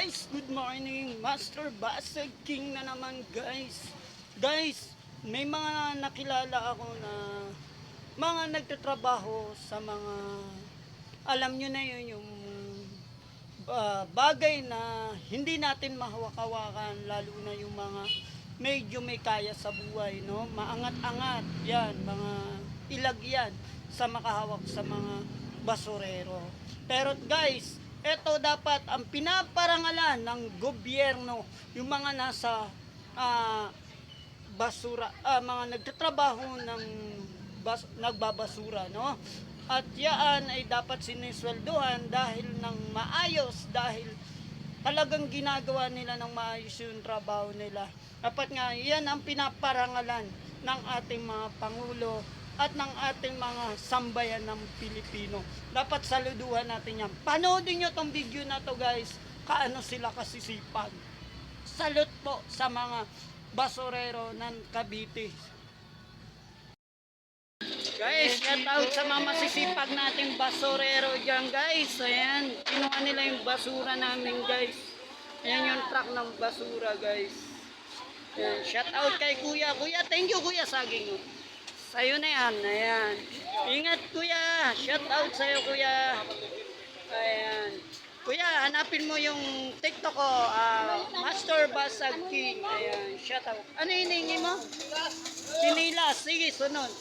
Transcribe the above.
guys, good morning. Master Basag King na naman guys. Guys, may mga nakilala ako na mga nagtatrabaho sa mga alam nyo na yun yung ah, bagay na hindi natin mahawak-hawakan lalo na yung mga medyo may kaya sa buhay no maangat-angat yan mga ilag yan sa makahawak sa mga basurero pero guys ito dapat ang pinaparangalan ng gobyerno yung mga nasa ah, basura ah, mga nagtatrabaho ng bas, nagbabasura no? At yan ay dapat sinisweldohan dahil ng maayos dahil talagang ginagawa nila ng maayos yung trabaho nila. Dapat nga yan ang pinaparangalan ng ating mga pangulo at ng ating mga sambayan ng Pilipino dapat saluduhan natin yan panoodin nyo tong video na to guys kaano sila kasisipag salute po sa mga basurero ng Cavite. Guys, shout out sa mga masisipag nating basurero dyan guys. Ayan, kinuha nila yung basura namin guys. Ayan yung truck ng basura guys. Ayan, shout out kay kuya. Kuya, thank you kuya saging. Sa'yo na yan, ayan. Ingat kuya, shout out sa'yo kuya. Ayan. Kuya, hanapin mo yung TikTok ko, ah, Master Basag King. Ayan, shout out. Ano hiningi mo? Sinilas. Sige, sunod.